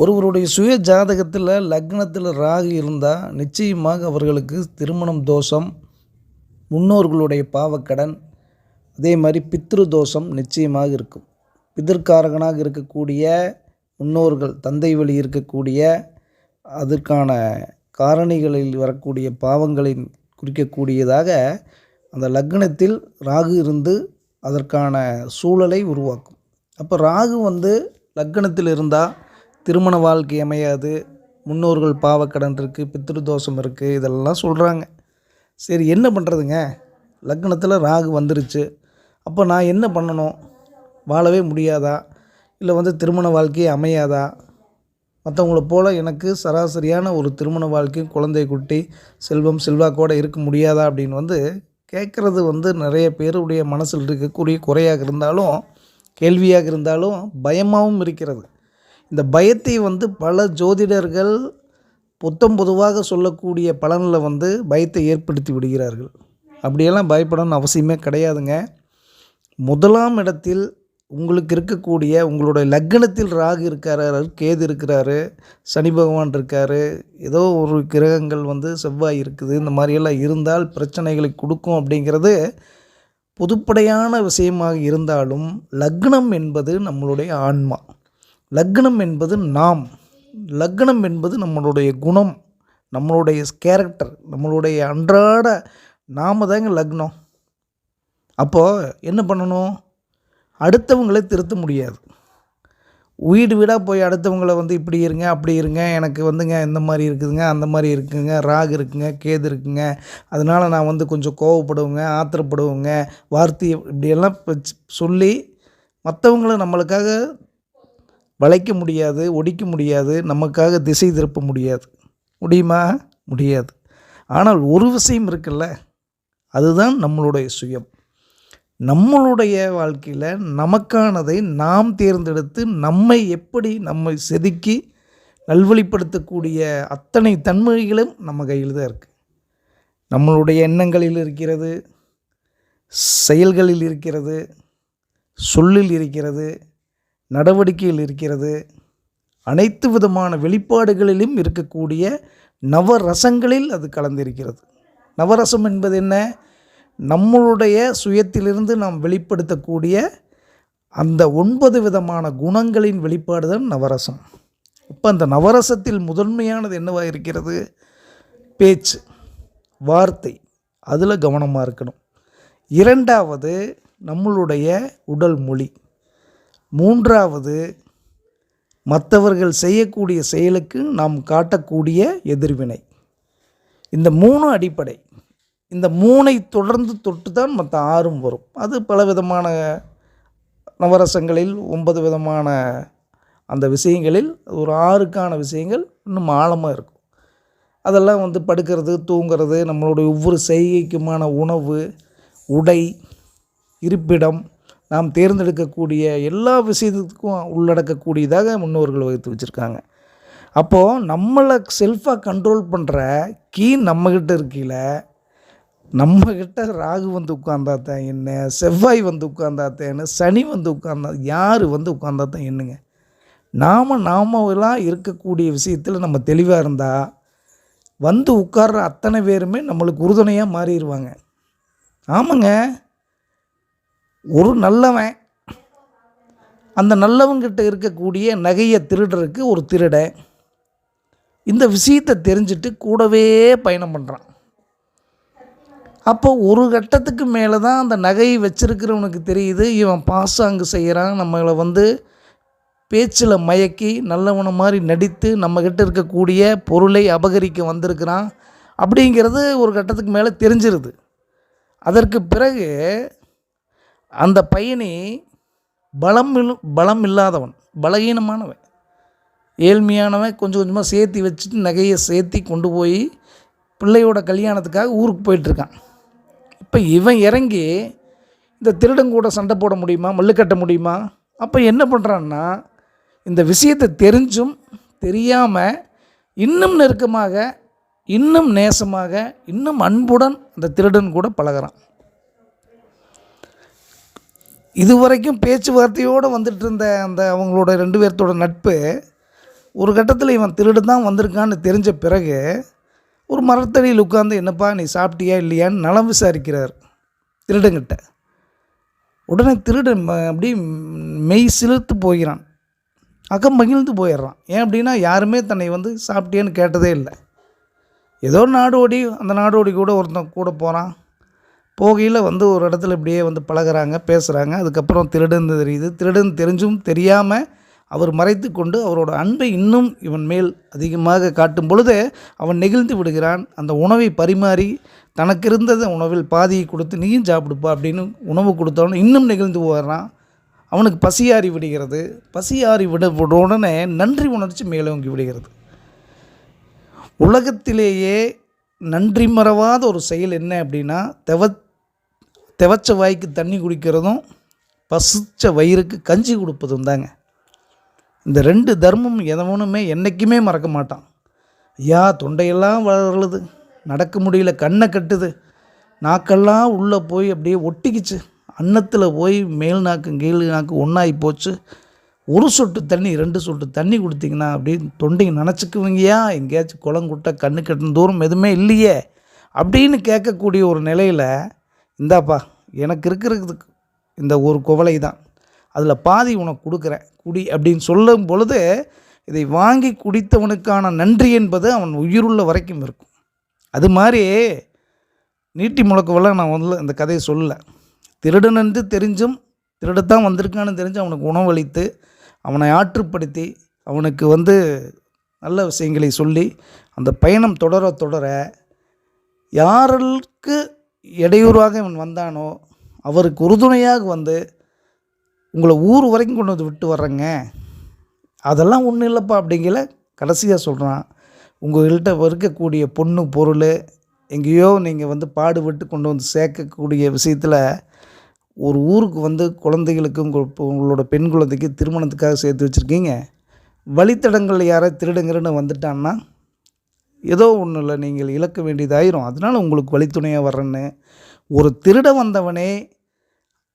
ஒருவருடைய சுய ஜாதகத்தில் லக்னத்தில் ராகு இருந்தால் நிச்சயமாக அவர்களுக்கு திருமணம் தோஷம் முன்னோர்களுடைய பாவக்கடன் அதே மாதிரி பித்ரு தோஷம் நிச்சயமாக இருக்கும். பிதற்காரகனாக இருக்கக்கூடிய முன்னோர்கள் தந்தை வழி இருக்கக்கூடிய அதற்கான காரணிகளில் வரக்கூடிய பாவங்களின் குறிக்கக்கூடியதாக அந்த லக்னத்தில் ராகு இருந்து அதற்கான சூழலை உருவாக்கும். அப்போ ராகு வந்து லக்னத்தில் இருந்தால் திருமண வாழ்க்கை அமையாது முன்னோர்கள் பாவக்கடன் இருக்குது பித்ருதோஷம் இருக்குது இதெல்லாம் சொல்கிறாங்க சரி என்ன பண்ணுறதுங்க லக்னத்தில் ராகு வந்துருச்சு. அப்போ நான் என்ன பண்ணணும்? வாழவே முடியாதா? இல்லை வந்து திருமண வாழ்க்கையே அமையாதா? மற்றவங்கள போல் எனக்கு சராசரியான ஒரு திருமண வாழ்க்கையும் குழந்தை குட்டி செல்வம் செல்வாக்கோடு இருக்க முடியாதா அப்படின்னு வந்து கேட்குறது வந்து நிறைய பேருடைய மனசில் இருக்கக்கூடிய குறையாக இருந்தாலும் கேள்வியாக இருந்தாலும் பயமாகவும் இருக்கிறது. இந்த பயத்தை வந்து பல ஜோதிடர்கள் புத்தம் பொதுவாக சொல்லக்கூடிய பலனில் வந்து பயத்தை ஏற்படுத்தி விடுகிறார்கள். அப்படியெல்லாம் பயப்படணும்னு அவசியமே கிடையாதுங்க. முதலாம் இடத்தில் உங்களுக்கு இருக்கக்கூடிய உங்களுடைய லக்னத்தில் ராகு இருக்கிறாரு கேது இருக்கிறாரு சனி பகவான் இருக்காரு ஏதோ ஒரு கிரகங்கள் வந்து செவ்வாய் இருக்குது இந்த மாதிரியெல்லாம் இருந்தால் பிரச்சனைகளை கொடுக்கும் அப்படிங்கிறது பொதுப்படையான விஷயமாக இருந்தாலும் லக்னம் என்பது நம்மளுடைய ஆன்மா. லக்னம் என்பது நாம். லக்னம் என்பது நம்மளுடைய குணம் நம்மளுடைய கேரக்டர் நம்மளுடைய அன்றாட நாம தாங்க லக்னம். அப்போது என்ன பண்ணணும்? அடுத்தவங்களை திருத்த முடியாது. வீடு வீடாக போய் அடுத்தவங்களை வந்து இப்படி இருங்க அப்படி இருங்க எனக்கு வந்துங்க இந்த மாதிரி இருக்குதுங்க அந்த மாதிரி இருக்குங்க ராகு இருக்குங்க கேது இருக்குங்க அதனால் நான் வந்து கொஞ்சம் கோவப்படுவேங்க ஆத்திரப்படுவேங்க வார்த்தை இப்படியெல்லாம் வச்சு சொல்லி மற்றவங்கள நம்மளுக்காக வளைக்க முடியாது ஒடிக்க முடியாது நமக்காக திசை திருப்ப முடியாது. முடியுமா? முடியாது. ஆனால் ஒரு விஷயம் இருக்குல்ல அதுதான் நம்மளுடைய சுயம். நம்மளுடைய வாழ்க்கையில் நமக்கானதை நாம் தேர்ந்தெடுத்து நம்மை எப்படி நம்மை செதுக்கி நல்வழிப்படுத்தக்கூடிய அத்தனை தன்மொழிகளும் நம்ம கையில் தான் இருக்குது நம்மளுடைய எண்ணங்களில் இருக்கிறது செயல்களில் இருக்கிறது சொல்லில் இருக்கிறது நடவடிக்கையில் இருக்கிறது. அனைத்து விதமான வெளிப்பாடுகளிலும் இருக்கக்கூடிய நவரசங்களில் அது கலந்திருக்கிறது. நவரசம் என்பது என்ன? நம்மளுடைய சுயத்திலிருந்து நாம் வெளிப்படுத்தக்கூடிய அந்த ஒன்பது விதமான குணங்களின் வெளிப்பாடு தான் நவரசம். இப்போ அந்த நவரசத்தில் முதன்மையானது என்னவாக இருக்கிறது? பேச்சு வார்த்தை. அதில் கவனமாக இருக்கணும். இரண்டாவது நம்மளுடைய உடல் மொழி. மூன்றாவது மற்றவர்கள் செய்யக்கூடிய செயலுக்கு நாம் காட்டக்கூடிய எதிர்வினை. இந்த மூணு அடிப்படை. இந்த மூனை தொடர்ந்து தொட்டு தான் மற்ற ஆறும் வரும். அது பல விதமான நவரசங்களில் ஒன்பது விதமான அந்த விஷயங்களில் ஒரு ஆறுக்கான விஷயங்கள் இன்னும் ஆழமாக இருக்கும். அதெல்லாம் வந்து படுக்கிறது தூங்கிறது நம்மளுடைய ஒவ்வொரு செய்கைக்குமான உணவு உடை இருப்பிடம் நாம் தேர்ந்தெடுக்கக்கூடிய எல்லா விஷயத்துக்கும் உள்ளடக்கக்கூடியதாக முன்னோர்கள் வகுத்து வச்சுருக்காங்க. அப்போது நம்மளை செல்ஃபாக கண்ட்ரோல் பண்ணுற கீ நம்மக்கிட்ட இருக்கையில் நம்மக்கிட்ட ராகு வந்து உட்கார்ந்தா என்ன செவ்வாய் வந்து உட்கார்ந்தா சனி வந்து உட்கார்ந்தா யார் வந்து உட்கார்ந்தா தான் என்னங்க? நாம் நாமெல்லாம் இருக்கக்கூடிய விஷயத்தில் நம்ம தெளிவாக இருந்தால் வந்து உட்கார்ற அத்தனை பேருமே நம்மளுக்கு உறுதுணையாக மாறிடுவாங்க ஆமாங்க. ஒரு நல்லவன் அந்த நல்லவங்கிட்ட இருக்கக்கூடிய நகையை திருடுறதுக்கு ஒரு திருடன் இந்த விஷயத்தை தெரிஞ்சுட்டு கூடவே பயணம் பண்ணுறான் அப்போ ஒரு கட்டத்துக்கு மேலே தான் அந்த நகையை வச்சுருக்கிறவனுக்கு தெரியுது இவன் பாசாங்கு செய்கிறான் நம்மளை வந்து பேச்சில் மயக்கி நல்லவனை மாதிரி நடித்து நம்மக்கிட்ட இருக்கக்கூடிய பொருளை அபகரிக்க வந்திருக்கிறான் அப்படிங்கிறது ஒரு கட்டத்துக்கு மேலே தெரிஞ்சிருது. அதற்கு பிறகு அந்த பையனை பலம் பலம் இல்லாதவன் பலகீனமானவன். ஏழ்மையானவன் கொஞ்சம் கொஞ்சமாக சேர்த்தி வச்சுட்டு நகையை சேர்த்தி கொண்டு போய் பிள்ளையோட கல்யாணத்துக்காக ஊருக்கு போயிட்டுருக்கான் இப்போ இவன் இறங்கி இந்த திருடன் கூட சண்டை போட முடியுமா மல்லு கட்ட முடியுமா? அப்போ என்ன பண்ணுறான்னா இந்த விஷயத்தை தெரிஞ்சும் தெரியாமல் இன்னும் நெருக்கமாக இன்னும் நேசமாக இன்னும் அன்புடன் அந்த திருடன் கூட பழகுறான். இதுவரைக்கும் பேச்சுவார்த்தையோடு வந்துட்டு இருந்த அந்த அவங்களோட ரெண்டு பேர்த்தோட நட்பு ஒரு கட்டத்தில் இவன் திருடு தான் வந்திருக்கான்னு தெரிஞ்ச பிறகு ஒரு மரத்தடியில் உட்காந்து என்னப்பா நீ சாப்பிட்டியா இல்லையான்னு நலம் விசாரிக்கிறார் திருடங்கிட்ட உடனே திருடன் ம- அப்படியே மெய் சிலிர்த்து போகிறான். அக்கம் மகிழ்ந்து போயிடுறான். ஏன் அப்படின்னா யாருமே தன்னை வந்து சாப்பிட்டியான்னு கேட்டதே இல்லை. ஏதோ நாடோடி அந்த நாடோடி கூட ஒருத்தன் கூட போகிறான் போகையில் வந்து ஒரு இடத்துல இப்படியே வந்து பழகுறாங்க பேசுகிறாங்க அதுக்கப்புறம் திருடன் தெரியுது. திருடன் தெரிஞ்சும் தெரியாமல் அவர் மறைத்து கொண்டு அவரோட அன்பை இன்னும் இவன் மேல் அதிகமாக காட்டும் பொழுது அவன் நெகிழ்ந்து விடுகிறான். அந்த உணவை பரிமாறி தனக்கு இருந்தது உணவில் பாதியை கொடுத்து நீயும் சாப்பிடுப்பா அப்படின்னு உணவு கொடுத்தவன இன்னும் நெகிழ்ந்து போகிறான் அவனுக்கு பசியாறி விடுகிறது. பசியாறி விட விட உடனே நன்றி உணர்ச்சி மேலோங்கி விடுகிறது. உலகத்திலேயே நன்றி மறவாத ஒரு செயல் என்ன அப்படின்னா தெவ தெவச்ச வாய்க்கு தண்ணி குடிக்கிறதும் பசிச்ச வயிறுக்கு கஞ்சி கொடுப்பதும் தாங்க. இந்த ரெண்டு தர்மம் எதவனுமே என்றைக்குமே மறக்க மாட்டான். ஐயா தொண்டையெல்லாம் வளருது. நடக்க முடியல கண்ணை கட்டுது. நாக்கெல்லாம் உள்ளே போய் அப்படியே ஒட்டிக்கிச்சு. அன்னத்தில் போய் மேல் நாக்கு கீழ் நாக்கு ஒன்றாகி போச்சு. ஒரு சொட்டு தண்ணி ரெண்டு சொட்டு தண்ணி கொடுத்தீங்கன்னா அப்படியே தொண்டையை நினச்சிக்குவீங்கயா? எங்கேயாச்சும் குளம் குட்டை கண்ணு கட்டின தூரம் எதுவுமே இல்லையே? அப்படின்னு கேட்கக்கூடிய ஒரு நிலையில் இந்தாப்பா எனக்கு இருக்கிறதுக்கு இந்த ஒரு குவளை தான். அதில் பாதி உனக்கு கொடுக்குறேன். குடி அப்படின்னு சொல்லும் பொழுது இதை வாங்கி குடித்தவனுக்கான நன்றி என்பது அவன் உயிருள்ள வரைக்கும் இருக்கும். அது மாதிரி நீட்டி முழக்கவெல்லாம் நான் வந்து அந்த கதையை சொல்லலை. திருடன் என்று தெரிஞ்சும் திருடத்தான் வந்திருக்கான்னு தெரிஞ்சு அவனுக்கு உணவளித்து அவனை ஆற்றுப்படுத்தி அவனுக்கு வந்து நல்ல விஷயங்களை சொல்லி அந்த பயணம் தொடர தொடர யாருக்கு இடையூறாக இவன் வந்தானோ அவருக்கு உறுதுணையாக வந்து உங்களை ஊர் வரைக்கும் கொண்டு வந்து விட்டு வர்றேங்க. அதெல்லாம் ஒன்றும் இல்லைப்பா அப்படிங்கிற கடைசியாக சொல்கிறான் உங்கள்கிட்ட இருக்கக்கூடிய பொண்ணு பொருள் எங்கேயோ நீங்கள் வந்து பாடுபட்டு கொண்டு வந்து சேர்க்கக்கூடிய விஷயத்தில் ஒரு ஊருக்கு வந்து குழந்தைகளுக்கும் உங்கள் இப்போ உங்களோட பெண் குழந்தைக்கு திருமணத்துக்காக சேர்த்து வச்சுருக்கீங்க. வழித்தடங்களில் யாரை திருடுங்கிறன்னு வந்துட்டான்னா ஏதோ ஒன்றும் இல்லை நீங்கள் இழக்க வேண்டியதாயிரும் அதனால் உங்களுக்கு வழித்துணையாக வர்றேன்னு. ஒரு திருட வந்தவனே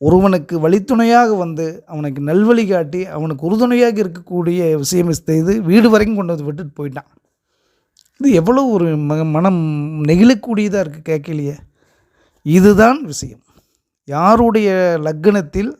ஒருவனுக்கு வழித்துணையாக வந்து அவனுக்கு நல்வழி காட்டி அவனுக்கு உறுதுணையாக இருக்கக்கூடிய விஷயம் செய்து வீடு வரைக்கும் கொண்டு வந்து விட்டுட்டு போயிட்டான். இது எவ்வளோ ஒரு ம மனம் நெகிழக்கூடியதாக இருக்குது கேட்கலையே. இதுதான் விஷயம். யாருடைய லக்னத்தில்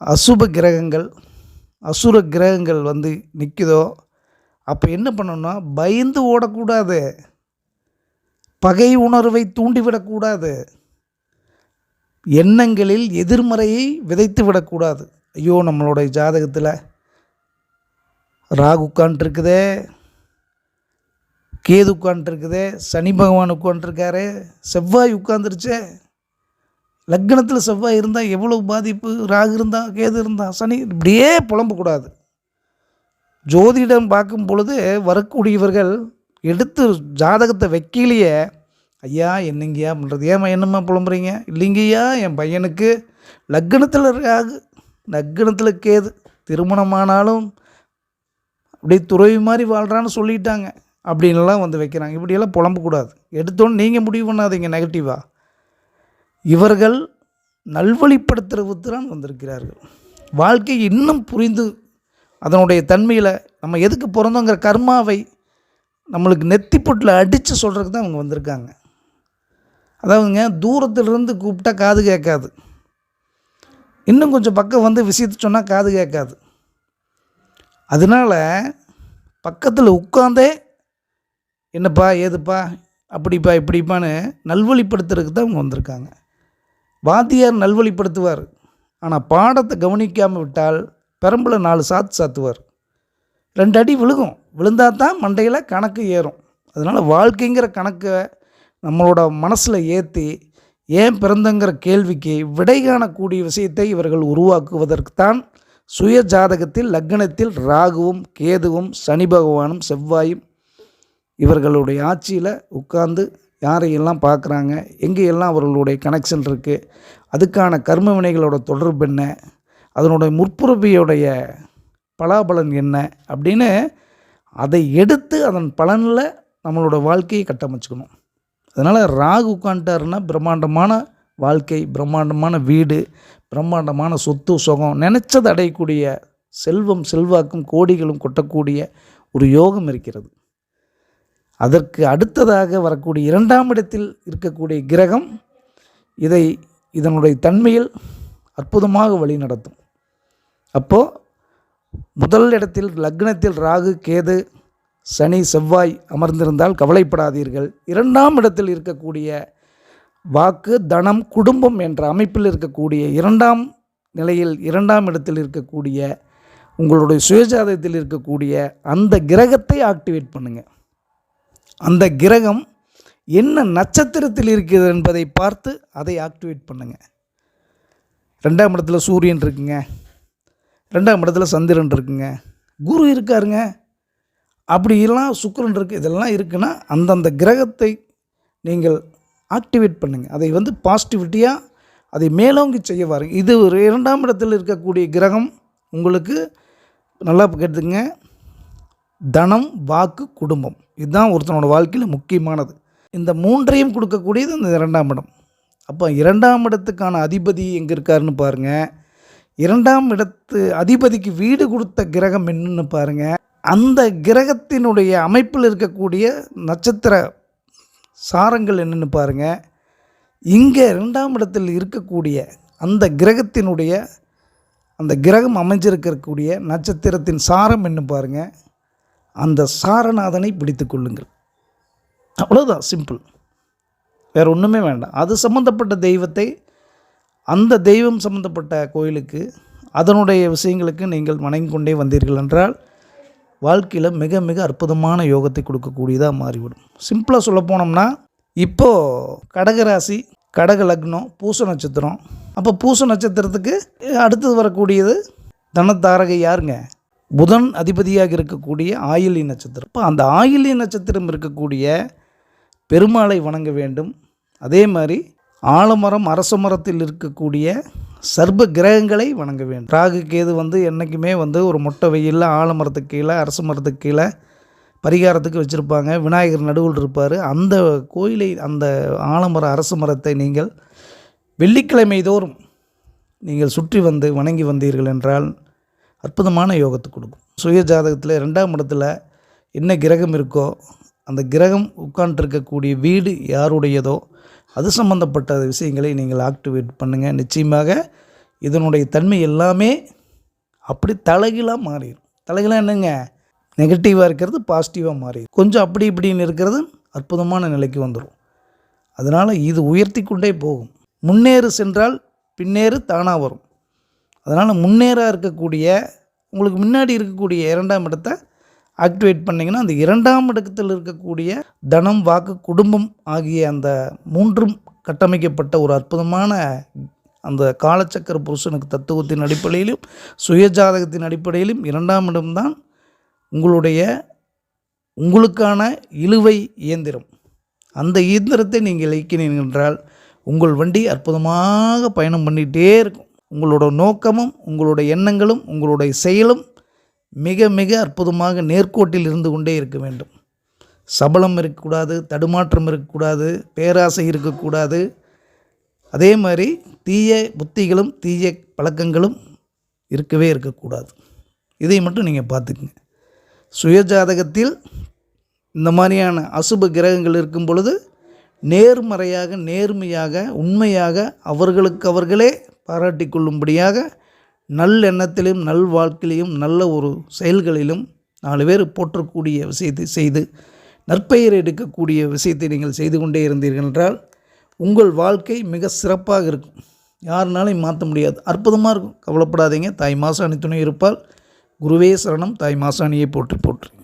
அசுப கிரகங்கள் அசுர கிரகங்கள் வந்து நிற்குதோ அப்போ என்ன பண்ணணும்னா பயந்து ஓடக்கூடாது. பகை உணர்வை தூண்டிவிடக்கூடாது. எண்ணங்களில் எதிர்மறையை விதைத்து விடக்கூடாது. ஐயோ நம்மளுடைய ஜாதகத்தில் ராகு உட்காண்ட்ருக்குதே கேது உட்காண்ட்ருக்குதே சனி பகவான் உட்காண்ட்ருக்காரு செவ்வாய் உட்காந்துருச்சே லக்னத்தில் செவ்வாய் இருந்தால் எவ்வளோ பாதிப்பு? ராகு இருந்தால் கேது இருந்தால் சனி இப்படியே புலம்பக்கூடாது. ஜோதிடம் பார்க்கும் பொழுது வரக்கூடியவர்கள் எடுத்து ஜாதகத்தை வைக்கலையே. ஐயா என்னங்கய்யா பண்ணுறது ஏம்மா என்னம்மா புலம்புறீங்க? இல்லைங்கய்யா என் பையனுக்கு லக்னத்தில் ராகு லக்னத்தில் கேது திருமணமானாலும் அப்படியே துறவி மாதிரி வாழ்கிறான்னு சொல்லிட்டாங்க. அப்படின்லாம் வந்து வைக்கிறாங்க. இப்படியெல்லாம் புலம்பக்கூடாது எடுத்தோன்னு நீங்கள் முடிவு பண்ணாதீங்க நெகட்டிவாக இவர்கள் நல்வழிப்படுத்துறவுக்கு தான் வந்திருக்கிறார்கள். வாழ்க்கை இன்னும் புரிந்து அதனுடைய தன்மையில் நம்ம எதுக்கு பிறந்தோங்கிற கர்மாவை நம்மளுக்கு நெத்தி பொட்டில் அடித்து சொல்கிறதுக்கு தான் அவங்க வந்திருக்காங்க. அதாவதுங்க தூரத்திலிருந்து கூப்பிட்டா காது கேட்காது. இன்னும் கொஞ்சம் பக்கம் வந்து விஷயத்தை சொன்னால் காது கேட்காது. அதனால் பக்கத்தில் உட்காந்தே என்னப்பா ஏதுப்பா அப்படிப்பா இப்படிப்பான்னு நல்வழிப்படுத்துறதுக்கு தான் அவங்க வந்திருக்காங்க. வாத்தியார் நல்வழிப்படுத்துவார். ஆனால் பாடத்தை கவனிக்காமல் விட்டால் பெரம்பில் நாலு சாத்து சாத்துவார். ரெண்டு அடி விழுகும். விழுந்தால் தான் மண்டையில் கணக்கு ஏறும். அதனால் வாழ்க்கைங்கிற கணக்கை நம்மளோட மனசில் ஏற்றி ஏன் பிறந்தங்கிற கேள்விக்கு விடை காணக்கூடிய விஷயத்தை இவர்கள் உருவாக்குவதற்குத்தான் சுய ஜாதகத்தில் லக்னத்தில் ராகுவும் கேதுவும் சனி பகவானும் செவ்வாயும் இவர்களுடைய ஆட்சியில் உட்கார்ந்து யாரையெல்லாம் பார்க்குறாங்க எங்கேயெல்லாம் அவர்களுடைய கனெக்ஷன் இருக்குது அதுக்கான கர்ம வினைகளோட தொடர்பு என்ன அதனுடைய முற்புறவியுடைய பலாபலன் என்ன அப்படின்னு அதை எடுத்து அதன் பலனில் நம்மளோட வாழ்க்கையை கட்டமைச்சுக்கணும். அதனால் ராகு உட்காந்துட்டாருன்னா பிரம்மாண்டமான வாழ்க்கை பிரம்மாண்டமான வீடு பிரம்மாண்டமான சொத்து சுகம் நினச்சது அடையக்கூடிய செல்வம் செல்வாக்கும் கோடிகளும் கொட்டக்கூடிய ஒரு யோகம் இருக்கிறது. அதற்கு அடுத்ததாக வரக்கூடிய இரண்டாம் இடத்தில் இருக்கக்கூடிய கிரகம் இதை இதனுடைய தன்மையில் அற்புதமாக வழி நடத்தும் அப்போது முதல் இடத்தில் லக்னத்தில் ராகு கேது சனி செவ்வாய் அமர்ந்திருந்தால் கவலைப்படாதீர்கள். இரண்டாம் இடத்தில் இருக்கக்கூடிய வாக்கு தனம் குடும்பம் என்ற அமைப்பில் இருக்கக்கூடிய இரண்டாம் நிலையில் இரண்டாம் இடத்தில் இருக்கக்கூடிய உங்களுடைய சுயஜாதகத்தில் இருக்கக்கூடிய அந்த கிரகத்தை ஆக்டிவேட் பண்ணுங்கள் அந்த கிரகம் என்ன நட்சத்திரத்தில் இருக்கிறது என்பதை பார்த்து அதை ஆக்டிவேட் பண்ணுங்கள் ரெண்டாம் இடத்துல சூரியன் இருக்குங்க. ரெண்டாம் இடத்துல சந்திரன் இருக்குங்க. குரு இருக்காருங்க. அப்படி எல்லாம் சுக்கிரன் இருக்குது இதெல்லாம் இருக்குன்னா அந்தந்த கிரகத்தை நீங்கள் ஆக்டிவேட் பண்ணுங்கள் அதை வந்து பாசிட்டிவிட்டியாக அதை மேலோங்கி செய்ய வாருங்க. இது ஒரு இரண்டாம் இடத்தில் இருக்கக்கூடிய கிரகம். உங்களுக்கு நல்லா கேட்டுங்க தனம் வாக்கு குடும்பம். இதுதான் ஒருத்தனோட வாழ்க்கையில் முக்கியமானது. இந்த மூன்றையும் கொடுக்கக்கூடியது அந்த இரண்டாம் இடம். அப்போ இரண்டாம் இடத்துக்கான அதிபதி எங்கே இருக்காருன்னு பாருங்கள் இரண்டாம் இடத்து அதிபதிக்கு வீடு கொடுத்த கிரகம் என்னன்னு பாருங்கள் அந்த கிரகத்தினுடைய அமைப்பில் இருக்கக்கூடிய நட்சத்திர சாரங்கள் என்னென்னு பாருங்கள் இங்கே ரெண்டாம் இடத்தில் இருக்கக்கூடிய அந்த கிரகத்தினுடைய அந்த கிரகம் அமைஞ்சிருக்கக்கூடிய நட்சத்திரத்தின் சாரம் என்ன பாருங்கள் அந்த சாரநாதனை பிடித்து கொள்ளுங்கள். அவ்வளோதான் சிம்பிள் வேறு ஒன்றுமே வேண்டாம். அது சம்மந்தப்பட்ட தெய்வத்தை அந்த தெய்வம் சம்மந்தப்பட்ட கோயிலுக்கு அதனுடைய விஷயங்களுக்கு நீங்கள் வணங்கி கொண்டே வந்தீர்கள் என்றால் வாழ்க்கையில் மிக மிக அற்புதமான யோகத்தை கொடுக்கக்கூடியதாக மாறிவிடும். சிம்பிளாக சொல்ல போனோம்னா இப்போது கடகராசி கடக லக்னம் பூச நட்சத்திரம். அப்போ பூச நட்சத்திரத்துக்கு அடுத்தது வரக்கூடியது தனத்தாரகை யாருங்க? புதன் அதிபதியாக இருக்கக்கூடிய ஆயிலி நட்சத்திரம். இப்போ அந்த ஆயிலி நட்சத்திரம் இருக்கக்கூடிய பெருமாளை வணங்க வேண்டும். அதே மாதிரி ஆலமரம் அரச மரத்தில் இருக்கக்கூடிய சர்ப கிரகங்களை வணங்க வேண்டும். ராகு கேது வந்து என்றைக்குமே வந்து ஒரு மொட்டை வெயிலில் ஆலமரத்துக்கு கீழே அரச மரத்துக்கு கீழே பரிகாரத்துக்கு வச்சுருப்பாங்க. விநாயகர் நடுவில் இருப்பார். அந்த கோயிலை அந்த ஆலமர அரச மரத்தை நீங்கள் வெள்ளிக்கிழமை தோறும் நீங்கள் சுற்றி வந்து வணங்கி வந்தீர்கள் என்றால் அற்புதமான யோகத்தை கொடுக்கும். சுய ஜாதகத்தில் ரெண்டாம் இடத்துல என்ன கிரகம் இருக்கோ அந்த கிரகம் உட்காண்ட்ருக்கக்கூடிய வீடு யாருடையதோ அது சம்மந்தப்பட்ட விஷயங்களை நீங்கள் ஆக்டிவேட் பண்ணுங்கள் நிச்சயமாக இதனுடைய தன்மை எல்லாமே அப்படி தலைகீழாக மாறிடும். தலைகீழாக என்னங்க? நெகட்டிவாக இருக்கிறது பாசிட்டிவாக மாறிடும். கொஞ்சம் அப்படி இப்படின்னு இருக்கிறது அற்புதமான நிலைக்கு வந்துடும் அதனால் இது உயர்த்தி கொண்டே போகும். முன்னேறு சென்றால் பின்னேறு தானாக வரும். அதனால் முன்னேற இருக்கக்கூடிய உங்களுக்கு முன்னாடி இருக்கக்கூடிய இரண்டாம் இடத்தை ஆக்டிவேட் பண்ணிங்கன்னா அந்த இரண்டாம் இடத்தில் இருக்கக்கூடிய தனம் வாக்கு குடும்பம் ஆகிய அந்த மூன்றும் கட்டமைக்கப்பட்ட ஒரு அற்புதமான அந்த காலச்சக்கர புருஷனுக்கு தத்துவத்தின் அடிப்படையிலும் சுயஜாதகத்தின் அடிப்படையிலும் இரண்டாம் இடம்தான் உங்களுடைய உங்களுக்கான இழுவை இயந்திரம். அந்த இயந்திரத்தை நீங்கள் இயக்கினீர்கள் என்றால் உங்கள் வண்டி அற்புதமாக பயணம் பண்ணிகிட்டே இருக்கும். உங்களோட நோக்கமும் உங்களுடைய எண்ணங்களும் உங்களுடைய செயலும் மிக மிக அற்புதமாக நேர்கோட்டில் இருந்து கொண்டே இருக்க வேண்டும். சபலம் இருக்கக்கூடாது தடுமாற்றம் இருக்கக்கூடாது பேராசை இருக்கக்கூடாது. அதே மாதிரி தீய புத்திகளும் தீய பழக்கங்களும் இருக்கவே இருக்கக்கூடாது. இதை மட்டும் நீங்கள் பார்த்துக்குங்க. சுயஜாதகத்தில் இந்த மாதிரியான அசுப கிரகங்கள் இருக்கும் பொழுது நேர்மறையாக நேர்மையாக உண்மையாக அவர்களுக்கு அவர்களே பாராட்டி கொள்ளும்படியாக நல்லெண்ணத்திலும் நல் வாழ்க்கையிலும் நல்ல ஒரு செயல்களிலும் நாலு பேர் போற்றக்கூடிய விஷயத்தை செய்து நற்பெயர் எடுக்கக்கூடிய விஷயத்தை நீங்கள் செய்து கொண்டே இருந்தீர்கள் என்றால் உங்கள் வாழ்க்கை மிக சிறப்பாக இருக்கும். யாருனாலையும் மாற்ற முடியாது. அற்புதமாக இருக்கும். கவலைப்படாதீங்க. தாய் மாசாணி துணை இருப்பால் குருவே சரணம். தாய் மாசாணியை போற்றி போற்றி.